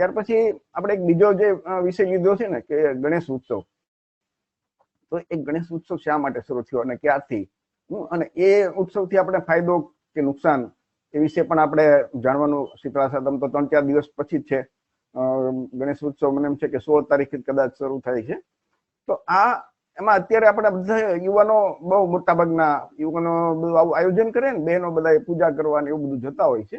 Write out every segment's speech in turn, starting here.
ત્યાર પછી આપણે એક બીજો જે વિષય લીધો છે ને કે ગણેશ ઉત્સવ. તો એ ગણેશ ઉત્સવ શા માટે શરૂ થયો અને ક્યાંથી અને એ ઉત્સવથી આપણે ફાયદો કે નુકસાન એ વિશે પણ આપણે જાણવાનું શીતળા સાતમ તો ત્રણ ચાર દિવસ પછી જ છે. ગણેશ ઉત્સવ મને એમ છે કે સોળ તારીખે કદાચ શરૂ થાય છે. તો આ, એમાં અત્યારે આપણે બધા યુવાનો બહુ મોટા ભાગના યુવાનો બધું આવું આયોજન કરે ને, બહેનો બધા પૂજા કરવા ને એવું બધું જતા હોય છે.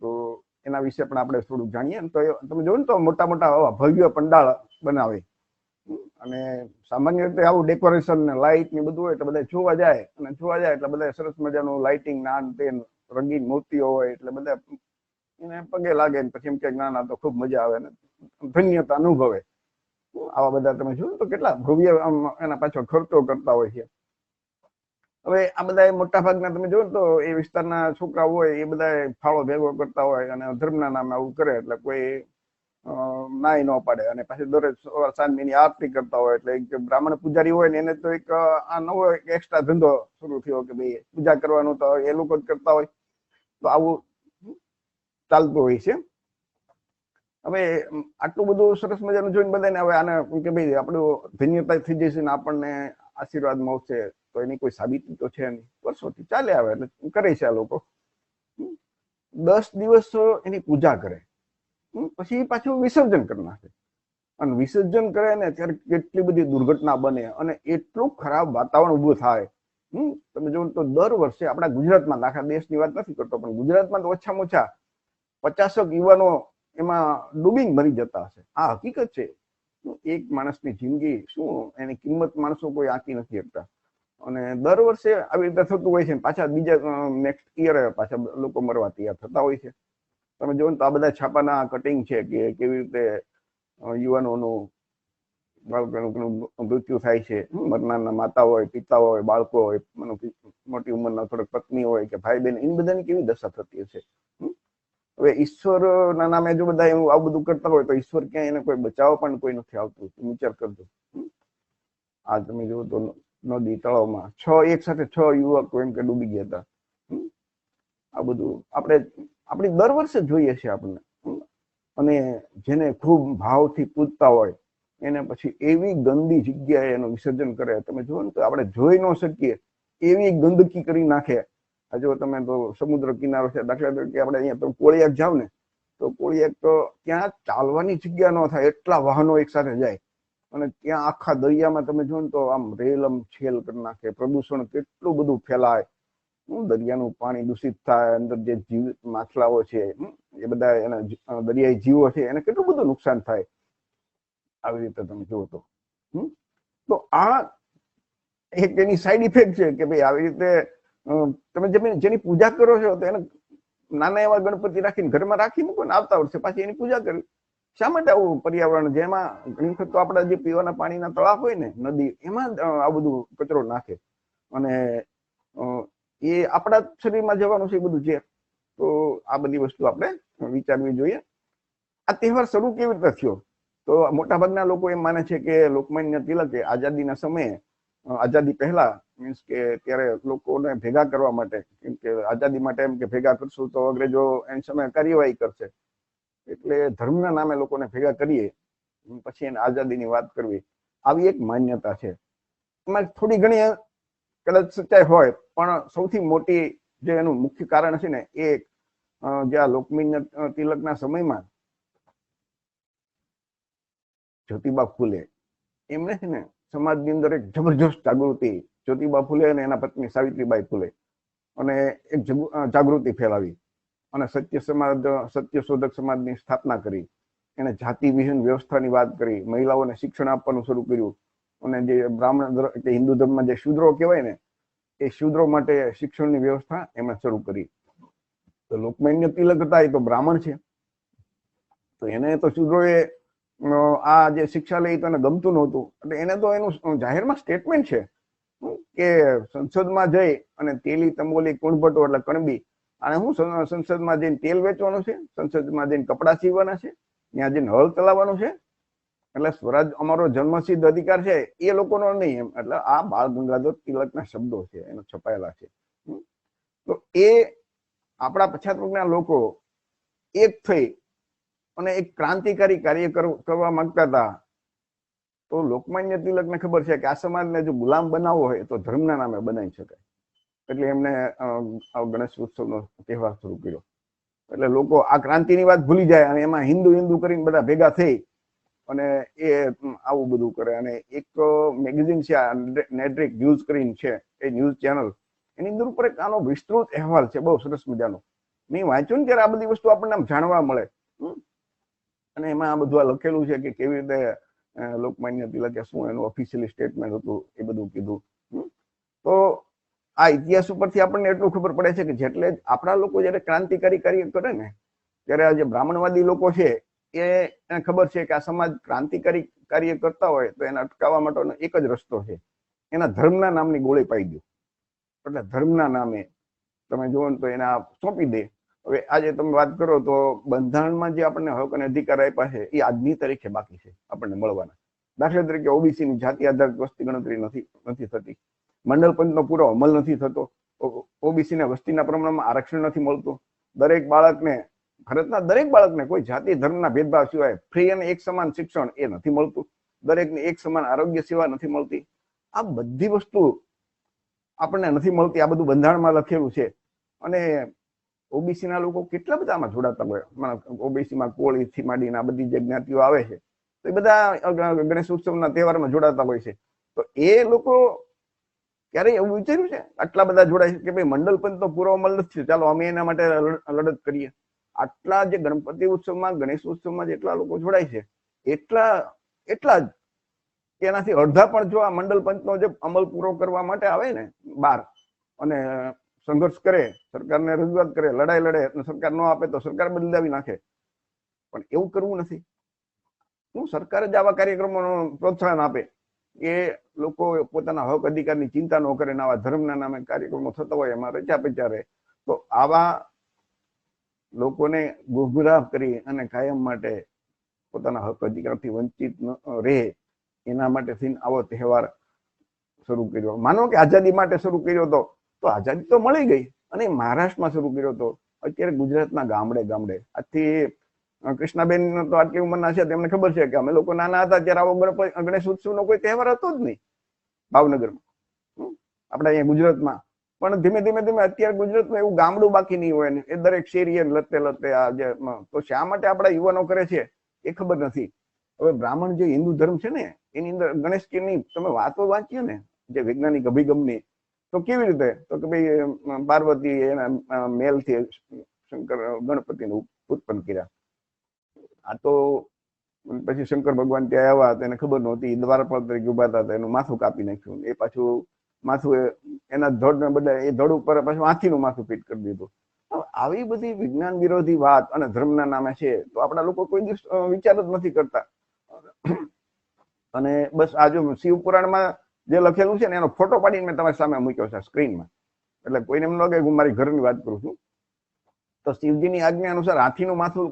તો એના વિશે પણ આપણે થોડુંક જાણીએ તો તમે જોયું ને તો મોટા મોટા ભવ્ય પંડાળ બનાવે. અને સામાન્ય રીતે આવું ડેકોરેશન ને લાઇટ ને બધું હોય એટલે બધા જોવા જાય. અને જોવા જાય એટલે બધા સરસ મજાનું લાઇટિંગ નાન તે રંગીન મૂર્તિઓ હોય એટલે બધા એને પગે લાગે ને પછી એમ કે ના તો ખૂબ મજા આવે ને ધન્યતા અનુભવે. આવા બધા તમે જોયું તો કેટલા ભવ્ય આમ એના પાછળ ખર્ચો કરતા હોય છે. હવે આ બધા મોટા ભાગના તમે જોયું તો એ વિસ્તારના છોકરા હોય, એ બધા ફાળો ભેગો કરતા હોય અને ધર્મના નામે આવું કરે એટલે કોઈ નાય ન પાડે અને પછી દરરોજ સાંજની આરતી કરતા હોય એટલે એક બ્રાહ્મણ પૂજારી હોય ને એને તો એક, આ નવો એક્સ્ટ્રા ધંધો શરૂ થયો કે ભાઈ પૂજા કરવાનું તો એ લોકો જ કરતા હોય. તો આવું ચાલતું હોય છે. હવે આટલું બધું સરસ મજાનું જોઈને બધાને હવે આને કે ભાઈ આપણું ધન્યતા થઈ જશે ને આપણને આશીર્વાદ મળશે તો એની કોઈ સાબિતી તો છે નહીં. વર્ષોથી ચાલે આવે એટલે કરે છે આ લોકો. દસ દિવસ એની પૂજા કરે. પછી પાછું વિસર્જન કરી નાખે. અને વિસર્જન કરે ને ત્યારે કેટલી બધી દુર્ઘટના બને અને એટલું ખરાબ વાતાવરણ ઊભું થાય. હમ. તમે જો તો દર વર્ષે આપણા ગુજરાતમાં આખા દેશની વાત નથી કરતો, પણ ગુજરાતમાં તો ઓછામાં ઓછા પચાસક યુવાનો એમાં ડૂબીને મરી જતા હશે. આ હકીકત છે. એક માણસની જિંદગી શું એની કિંમત માણસો કોઈ આંકી નથી શકતા. અને દર વર્ષે આવી રીતે થતું હોય છે પાછા બીજા નેક્સ્ટ યર પાછા લોકો મરવા તૈયાર થતા હોય છે. તમે જોવો ને તો આ બધા છાપાના કટિંગ છે કે કેવી રીતે યુવાનોનું મૃત્યુ થાય છે. મરનારના માતા હોય, પિતા હોય, બાળકો હોય મોટી ઉંમરના થોડીક પત્ની હોય કે ભાઈ બહેન, એની બધાની કેવી દશા થતી હશે? હવે ઈશ્વરના નામે જો બધા એવું આવું બધું કરતા હોય તો ઈશ્વર ક્યાંય એને કોઈ બચાવવા પણ કોઈ નથી આવતું. વિચાર કરજો. આ તમે જુઓ તો નદી તળાવમાં. છ, એક સાથે છ યુવકો એમ કે ડૂબી ગયા હતા. આ બધું આપણે આપણે દર વર્ષે જોઈએ છે આપણને. અને જેને ખૂબ ભાવથી પૂજતા હોય, એને પછી એવી ગંદી જગ્યાએ એનું વિસર્જન કરે તમે જુઓ ને તો આપણે જોઈ ન શકીએ એવી ગંદકી કરી નાખે. જો તમે તો સમુદ્ર કિનારો છે, દાખલા તરીકે આપણે અહીંયા તો કોળિયાક જાવ ને, તો કોળિયાક તો ત્યાં ચાલવાની જગ્યા ન થાય, એટલા વાહનો એક સાથે જાય. અને ત્યાં આખા દરિયામાં તમે જો ને તો આમ રેલમ છેલ કરી નાખે. પ્રદૂષણ કેટલું બધું ફેલાય. દરિયાનું પાણી દૂષિત થાય, અંદર જે જીવ માછલાઓ છે એ બધા એના જ- દરિયાઈ જીવો છે, એને કેટલું બધું નુકસાન થાય. આવી રીતે તમે જુઓ તો? તો આ એક એની સાઈડ ઇફેક્ટ છે કે ભાઈ આવી રીતે તમે જેની જેની પૂજા કરો છો તો એને નાના એવા ગણપતિ રાખીને ઘરમાં રાખી મૂકો ને આવતા વર્ષે પાછી એની પૂજા કરવી શા માટે આવું પર્યાવરણ? જેમાં ઘણી વખત તો આપણા જે પીવાના પાણીના તળાવ હોય ને, નદી, એમાં આ બધું કચરો નાખે. અને એ આપણા શરીરમાં જવાનું છે બધું ઝેર. તો આ બધી વસ્તુ આપણે વિચારવી જોઈએ. આ તહેવાર શરૂ કેવી રીતે થયો? તો મોટાભાગના લોકો એમ માને છે કે લોકમાન્ય તિલકે આઝાદીના સમયે આઝાદી પહેલા, મીન્સ કે ત્યારે લોકોને ભેગા કરવા માટે, કેમ કે આઝાદી માટે એમ કે ભેગા કરશું તો અંગ્રેજો એની સમયે કાર્યવાહી કરશે. એટલે ધર્મના નામે લોકોને ભેગા કરીએ પછી એને આઝાદીની વાત કરવી. આવી એક માન્યતા છે. એમાં થોડી ઘણી કદાચ સચ્ચાઈ હોય, પણ સૌથી મોટી જે એનું મુખ્ય કારણ છે ને, એ જે આ લોકમાન્ય તિલકના સમયમાં જ્યોતિબા ફૂલે. એમણે છે ને, સમાજની અંદર એક જબરજસ્ત જાગૃતિ, જ્યોતિબા ફૂલે અને એના પત્ની સાવિત્રીબાઈ ફૂલે. અને એક જાગૃતિ ફેલાવી. અને સત્ય સમાજ સત્ય શોધક સમાજની સ્થાપના કરી. એને જાતિ, વિહીન વ્યવસ્થાની વાત કરી. મહિલાઓને શિક્ષણ આપવાનું શરૂ કર્યું. અને જે બ્રાહ્મણ કે હિન્દુ ધર્મમાં જે શૂદ્રો કહેવાય ને, એ શૂદ્રો માટે શિક્ષણની વ્યવસ્થા એમણે શરૂ કરી. તો લોકમાન્ય તિલક હતા, એ તો બ્રાહ્મણ છે. તો એને તો શુદ્રોએ આ જે શિક્ષા લઈ તો એને ગમતું નહોતું. એટલે એને તો એનું જાહેરમાં સ્ટેટમેન્ટ છે, કે સંસદમાં જઈ અને તેલી, તંબોલી કુણભટો એટલે કણબી અને હું સંસદમાં જઈને તેલ વેચવાનું છે, સંસદમાં જઈને કપડાં સીવવાના છે, ત્યાં જઈને હળ ચલાવવાનું છે. એટલે સ્વરાજ અમારો જન્મસિદ્ધ અધિકાર છે, એ લોકોનો નહીં એમ. એટલે આ બાળ ગંગાધર તિલકના શબ્દો છે, એનો છપાયેલા છે. તો એ આપણા પછાત વર્ગના લોકો એક થઈ અને એક ક્રાંતિકારી કાર્ય કરવા માંગતા હતા. તો લોકમાન્ય તિલકને ખબર છે કે આ સમાજને જો ગુલામ બનાવવો હોય તો ધર્મના નામે બનાવી શકાય. એટલે એમને ગણેશ ઉત્સવનો તહેવાર શરૂ કર્યો. એટલે લોકો આ ક્રાંતિની વાત ભૂલી જાય અને એમાં હિન્દુ હિન્દુ કરીને બધા ભેગા થઈ અને એ આવું બધું કરે. અને એક મેગેઝિન છે, આ નેટ્રિક ન્યૂઝ કરીને છે, એ ન્યૂઝ ચેનલ. એની અંદર ઉપર એક આનો વિસ્તૃત અહેવાલ છે, બહુ સરસ મજાનો. મેં વાંચ્યું ને ત્યારે આ બધી વસ્તુ આપણને આમ જાણવા મળે. અને એમાં આ બધું આ લખેલું છે કે કેવી રીતે લોકમાન્ય તિલકે શું એનું ઓફિશિયલી સ્ટેટમેન્ટ હતું, એ બધું કીધું. તો આ ઇતિહાસ ઉપરથી આપણને એટલું ખબર પડે છે કે જેટલે આપણા લોકો જયારે ક્રાંતિકારી કાર્ય કરે ને, ત્યારે આ જે બ્રાહ્મણવાદી લોકો છે એને ખબર છે કે આ સમાજ ક્રાંતિકારી કાર્ય કરતા હોય તો એને અટકાવવા માટેનો એક જ રસ્તો છે. એના ધર્મના નામની ગોળી પાઈ દો. એટલે ધર્મના નામે તમે જુઓ ને તો એને સોંપી દે. હવે આજે તમે વાત કરો તો બંધારણમાં જે આપણને હક અને અધિકાર આપ્યા છે, એ આજની તારીખે બાકી છે આપણને મળવાના. દાખલા તરીકે ઓબીસી ની જાતિ આધારિત વસ્તી ગણતરી નથી નથી થતી. મંડળ પંચનો પૂરો અમલ નથી થતો. ઓબીસી ને વસ્તીના પ્રમાણમાં આરક્ષણ નથી મળતું. દરેક બાળકને, ભારતના દરેક બાળકને કોઈ જાતિ, ધર્મના ભેદભાવ સિવાય ફ્રી અને એક સમાન શિક્ષણ એ નથી મળતું. દરેકને એક સમાન આરોગ્ય સેવા નથી મળતી. આ બધી વસ્તુ આપણને નથી મળતી. આ બધું બંધારણમાં લખેલું છે. અને ઓબીસીના લોકો કેટલા બધા આમાં જોડાતા હોય? ઓબીસીમાં કોળીથી માંડીને આ બધી જે જ્ઞાતિઓ આવે છે, તો એ બધા ગણેશ ઉત્સવના તહેવારમાં જોડાતા હોય છે. તો એ લોકો ક્યારેય એવું વિચાર્યું છે? આટલા બધા જોડાય છે કે ભાઈ મંડળ પંચનો પૂરો અમલ નથી. ચાલો, અમે એના માટે લડ- લડત કરીએ. આટલા જે ગણપતિ ઉત્સવમાં, ગણેશ ઉત્સવમાં જેટલા લોકો જોડાય છે, એટલા એટલા જ. એનાથી અડધા પણ જો આ મંડળ પંચનો જે અમલ પૂરો કરવા માટે આવે ને, બાર, અને સંઘર્ષ કરે, સરકારને રજૂઆત કરે, લડાઈ લડે, અને સરકાર ન આપે તો સરકાર બદલાવી નાખે. પણ એવું કરવું નથી. શું સરકાર જ આવા કાર્યક્રમોનો પ્રોત્સાહન આપે. એ લોકો પોતાના હક અધિકારની ચિંતા ન કરે આવા ધર્મના નામે કાર્યક્રમો થતા હોય એમાં રચા પચા રહે. તો આવા લોકોને ગુભરાહ કરી અને કાયમ માટે પોતાના હક અધિકારથી વંચિત રહે એના માટે થઈને આવો તહેવાર શરૂ કર્યો. માનો કે આઝાદી માટે શરૂ કર્યો હતો તો આઝાદી તો મળી ગઈ અને મહારાષ્ટ્રમાં શરૂ કર્યો હતો અત્યારે ગુજરાતના ગામડે ગામડે આજથી અ, કૃષ્ણાબેન તો આટલી ઉંમરના છે, તેમને ખબર છે કે અમે લોકો નાના હતા ત્યારે આવો ગણેશ ઉત્સવનો કોઈ તહેવાર હતો જ નહીં, ભાવનગરમાં. આપણે અહીંયા ગુજરાતમાં. પણ ધીમે ધીમે ધીમે અત્યારે ગુજરાતમાં એવું ગામડું બાકી નહીં હોય ને, એ દરેક શેરીએ લતે લતે આ જે તો શા માટે આપણા યુવાનો કરે છે, એ ખબર નથી. હવે બ્રાહ્મણ જે હિન્દુ ધર્મ છે ને, એની અંદર ગણેશજીની તમે વાતો વાંચીએ ને, જે વૈજ્ઞાનિક અભિગમની, તો કેવી રીતે? તો કે ભાઈ પાર્વતી એના મેલથી શંકર, ગણપતિને ઉત્પન્ન કર્યા. આ તો પછી શંકર ભગવાન ત્યાં આવ્યા તો એને ખબર નહોતી. દ્વારપાલ તરીકે ઊભા હતા એનું માથું કાપી નાખ્યું એ પાછું માથું એના ધડ બદલે એ ધડ ઉપર પાછું હાથીનું માથું ફિટ કરી દીધું. આવી બધી વિજ્ઞાન વિરોધી વાત અને ધર્મના નામે છે, તો આપણા લોકો કોઈ દિવસ વિચાર જ નથી કરતા. અને બસ આ જો શિવપુરાણમાં જે લખેલું છે ને, એનો ફોટો પાડીને મેં તમારી સામે મૂક્યો છે સ્ક્રીનમાં. એટલે કોઈને એમ લાગે હું મારી ઘરની વાત કરું છું. તો શિવજીની આજ્ઞા અનુસાર હાથીનું માથું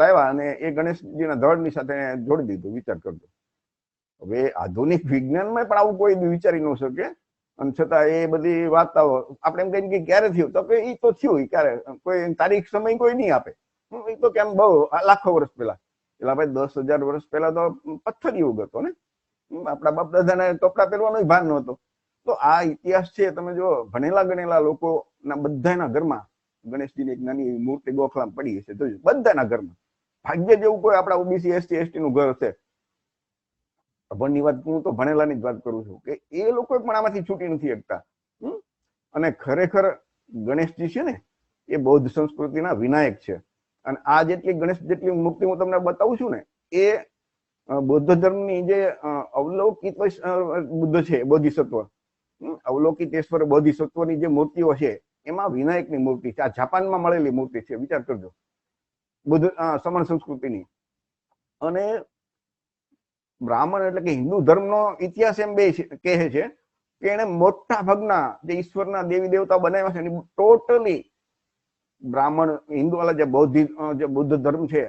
લાવ્યા અને એ ગણેશજીના ધડની સાથે જોડી દીધું, વિચાર કરજો. હવે આધુનિક વિજ્ઞાનમાં પણ આવું કોઈ વિચારી ન શકે. અને છતાં એ બધી વાર્તાઓ, આપણે એમ કહીએ કે ક્યારે થયું? તો કે એ તો થયું ક્યારે? કોઈ તારીખ સમય કોઈ નહીં આપે. એ તો કેમ બહુ લાખો વર્ષ પહેલા. એટલે ભાઈ દસ હજાર વર્ષ પહેલા તો પથ્થર યુગ હતો ને? આપણા બાપ દાદાને કપડા પહેરવાનો ભાન નહોતો. તો આ ઇતિહાસ છે, તમે જો ભણેલા ગણેલા લોકોના બધાના ઘરમાં ગણેશજીની એક નાની મૂર્તિ ગોખલામાં પડી હશે. જોજો, બધાના ઘરમાં. ભાગ્ય જેવું કોઈ આપણા ઓબીસી એસટી એસટી નું ઘર હશે. ભણની વાત, હું તો ભણેલાની જ વાત કરું છું કે એ લોકો પણ આમાંથી છૂટી નથી શકતા અને ખરેખર ગણેશજી છે ને, એ બૌદ્ધ સંસ્કૃતિના વિનાયક છે. અને આ જેટલી ગણેશ જેટલી મૂર્તિ હું તમને બતાવું છું ને, એ બૌદ્ધ ધર્મની જે અવલૌકિત બુદ્ધ છે બોધિસત્વ અવલોકિતેશ્વર બોધિસત્વની જે મૂર્તિઓ છે એમાં વિનાયકની મૂર્તિ છે. આ જાપાનમાં મળેલી મૂર્તિ છે. વિચાર કરજો. બુદ્ધ સમણ સંસ્કૃતિની. અને બ્રાહ્મણ એટલે કે હિન્દુ ધર્મનો ઇતિહાસ એમ બે કહે છે કે એને મોટા ભાગના જે ઈશ્વરના દેવી દેવતા બનાવ્યા છે ટોટલી બ્રાહ્મણ હિન્દુ વાળા જે બૌદ્ધિ જે બુદ્ધ ધર્મ છે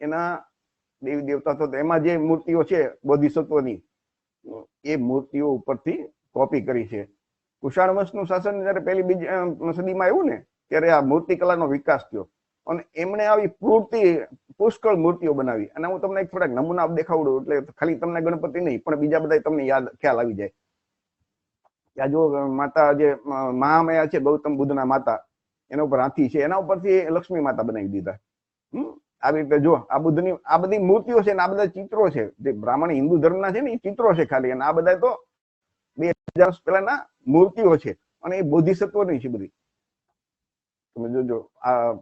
એના દેવી દેવતા તો એમાં જે મૂર્તિઓ છે, બોધિસત્વની, એ મૂર્તિઓ ઉપરથી કોપી કરી છે. કુષાણ વંશનું શાસન જયારે પહેલી બીજી સદીમાં આવ્યું ને, ત્યારે આ મૂર્તિકલાનો વિકાસ થયો. અને એમણે આવી પૂર્તિ પુષ્કળ મૂર્તિઓ બનાવી. અને હું તમને એક થોડાક નમૂના દેખાવડું, એટલે ખાલી તમને ગણપતિ નહીં, પણ બીજા બધા તમને યાદ, ખ્યાલ આવી જાય. ત્યાં જો માતા જે મહામાયા છે, ગૌતમ બુદ્ધના માતા, એના ઉપર હાથી છે, એના ઉપરથી લક્ષ્મી માતા બનાવી દીધા. હમ? આવી રીતે જો આ બુદ્ધની, આ બધી મૂર્તિઓ છે ને, આ બધા ચિત્રો છે. જે બ્રાહ્મણ હિન્દુ ધર્મના છે ને, એ ચિત્રો છે ખાલી. અને આ બધા તો બે હજાર પહેલાના મૂર્તિઓ છે અને એ બોધિસત્વની છે બધી. તમે જોજો, આ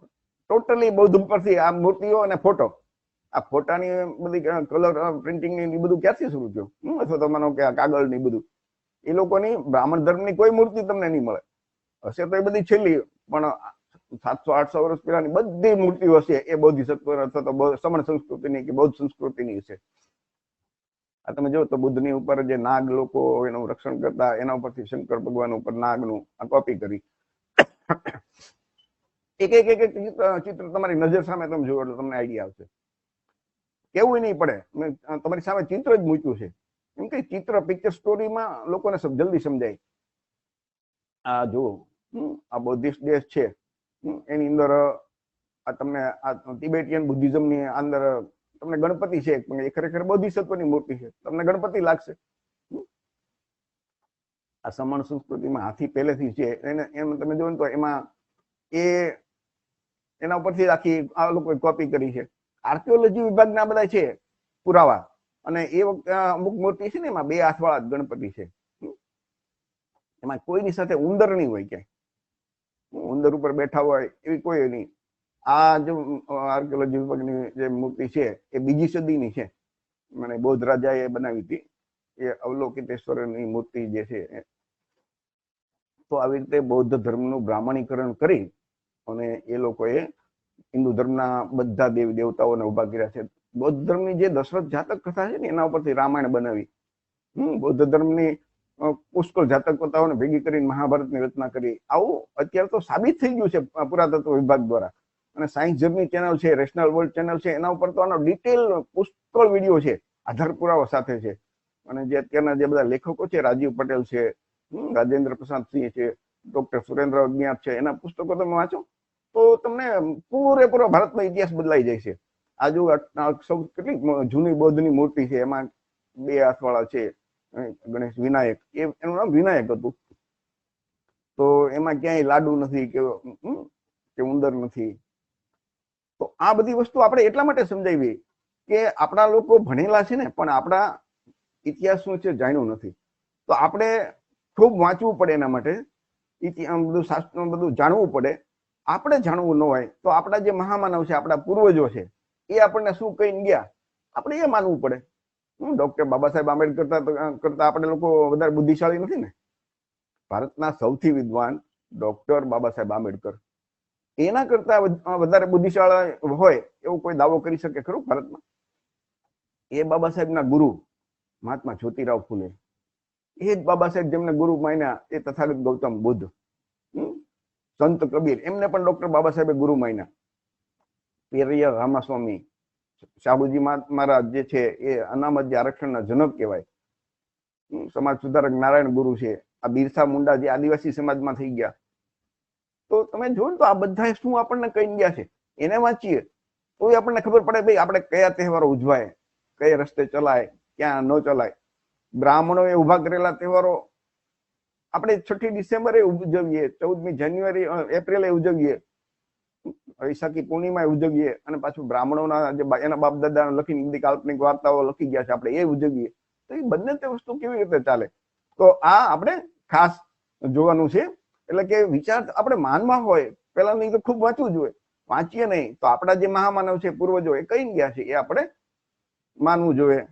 ટોટલી બૌદ્ધ પરથી આ મૂર્તિઓ અને ફોટો આ ફોટાની બધી કલર પ્રિન્ટિંગની બધું ક્યાંથી શરૂ થયું? અથવા તો માનો કે કાગળની બધું. એ લોકોની, બ્રાહ્મણ ધર્મની કોઈ મૂર્તિ તમને નહીં મળે. હશે તો એ બધી છેલ્લી, પણ સાતસો, આઠસો વર્ષ પહેલાની બધી મૂર્તિઓ હશે એ બોધિસત્વ અથવા તો સમણ સંસ્કૃતિની કે બૌદ્ધ સંસ્કૃતિની છે આ તમે જો તો બુદ્ધની ઉપર જે નાગ લોકો એનું રક્ષણ કરતા, એના ઉપરથી શંકર ભગવાન ઉપર નાગનું આ કોપી કરી. એક એક એક ચિત્ર તમારી નજર સામે તમે જુઓ એટલે તમને આઈડિયા આવશે. કેવું નહીં પડે? તમારી સામે ચિત્ર જ મૂક્યું છે. એમ કે ચિત્ર પિક્ચર સ્ટોરીમાં લોકોને જલ્દી સમજાય. આ જુઓ આ બૌદ્ધિસ્ટ દેશ છે. એની અંદર આ તમને આ તિબેટિયન બુદ્ધિઝમની અંદર તમને ગણપતિ છે પણ એ ખરેખર બોધિસત્વની મૂર્તિ છે. તમને ગણપતિ લાગશે. આ સમણ સંસ્કૃતિમાં હાથી પહેલેથી છે. એને એમ તમે ને તો એમાં એ, એના ઉપરથી આખી આ લોકોએ કોપી કરી છે. આર્કિયોલોજી વિભાગના બધા છે પુરાવા. અને એ વખતે અમુક મૂર્તિ છે ને એમાં બે હાથવાળા ગણપતિ છે. એમાં કોઈની સાથે ઉંદર નહીં હોય ક્યાંય. ઉંદર ઉપર બેઠા હોય એવી કોઈ નહીં. આ જો આર્કિયોલોજી વિભાગની જે મૂર્તિ છે, એ બીજી સદીની છે. મને બૌદ્ધ રાજાએ બનાવી હતી. એ અવલોકિતેશ્વરની મૂર્તિ જે છે તો આવી રીતે બૌદ્ધ ધર્મનું બ્રાહ્મણીકરણ કરી અને એ લોકોએ હિન્દુ ધર્મના બધા દેવી દેવતાઓને ઊભા કર્યા છે. બૌદ્ધ ધર્મની જે દશરથ જાતક કથા છે ને, એના ઉપરથી રામાયણ બનાવી. હમ, બૌદ્ધ ધર્મની પુષ્કળ જાતક કથાઓને ભેગી કરીને મહાભારતની રચના કરી. આવું અત્યારે તો સાબિત થઈ ગયું છે પુરાતત્વ વિભાગ દ્વારા. અને સાયન્સ જર્ની ચેનલ છે રેશનલ વર્લ્ડ ચેનલ છે, એના ઉપર તો આનો ડિટેલ પુષ્કળ વીડિયો છે, આધાર પુરાવા સાથે છે. અને જે અત્યારના જે બધા લેખકો છે, રાજીવ પટેલ છે રાજેન્દ્ર પ્રસાદ સિંહ છે ડોક્ટર સુરેન્દ્ર અજ્ઞાત છે, એના પુસ્તકો તમે વાંચો, તો તમને પૂરેપૂરો ભારતનો ઇતિહાસ બદલાઈ જાય છે. આજુ સૌ કેટલી જૂની બૌદ્ધની મૂર્તિ છે, એમાં બે હાથવાળા છે ગણેશ વિનાયક, એ એનું નામ વિનાયક હતું. તો એમાં ક્યાંય લાડુ નથી, કે કે ઉંદર નથી. તો આ બધી વસ્તુ આપણે એટલા માટે સમજાવી કે આપણા લોકો ભણેલા છે ને, પણ આપણા ઇતિહાસ શું છે જાણ્યું નથી. તો આપણે ખૂબ વાંચવું પડે એના માટે ઇતિહાસ બધું શાસ્ત્ર બધું જાણવું પડે. આપણે જાણવું ન હોય તો આપણા જે મહામાનવ છે, આપણા પૂર્વજો છે, એ આપણને શું કહીને ગયા? આપણે એ માનવું પડે. ડોક્ટર બાબા સાહેબ આંબેડકર કરતા આપણે લોકો વધારે બુદ્ધિશાળી નથી ને? ભારતના સૌથી વિદ્વાન ડોક્ટર બાબા સાહેબ આંબેડકર. એના કરતા વધારે બુદ્ધિશાળી હોય એવો કોઈ દાવો કરી શકે ખરું ભારતમાં? એ બાબા સાહેબના ગુરુ મહાત્મા જ્યોતિરાવ ફૂલે. એ જ બાબા સાહેબ જેમને ગુરુ માન્યા એ તથાગત ગૌતમ બુદ્ધ? સંત કબીર, એમને પણ ડોક્ટર બાબા સાહેબે ગુરુ માન્યા. પેરિય રામાસ્વામી, શાહુજી મહા- મહારાજ જે છે એ અનામત જે આરક્ષણના જનક કહેવાય. સમાજ સુધારક નારાયણ ગુરુ છે. આ બિરસા મુંડા જે આદિવાસી સમાજમાં થઈ ગયા. તો તમે ને તો આ બધા શું આપણને કહી ગયા છે? એને વાંચીએ. તો આપણને ખબર પડે, ભાઈ, આપણે કયા તહેવારો ઉજવાય? કયા રસ્તે ચલાય? ક્યાં ન ચલાય? બ્રાહ્મણોએ ઊભા કરેલા તહેવારો આપણે છઠ્ઠી ડિસેમ્બરે ઉજવીએ, ચૌદમી જાન્યુઆરી એપ્રિલે ઉજવીએ, વૈશાખી પૂર્ણિમાએ ઉજવીએ અને પાછું બ્રાહ્મણોના જે એના બાપ દાદા લખીને બધી કાલ્પનિક વાર્તાઓ લખી ગયા છે, આપણે એ ઉજવીએ. તો એ બંને તે વસ્તુ કેવી રીતે ચાલે? તો આ આપણે ખાસ જોવાનું છે એટલે કે વિચાર આપણે માનમાં હોય પેલા નહીં તો ખૂબ વાંચવું જોઈએ વાંચીએ નહીં, તો આપણા જે મહામાનવ છે, પૂર્વજો, એ કઈ ગયા છે એ આપણે માનવું જોઈએ.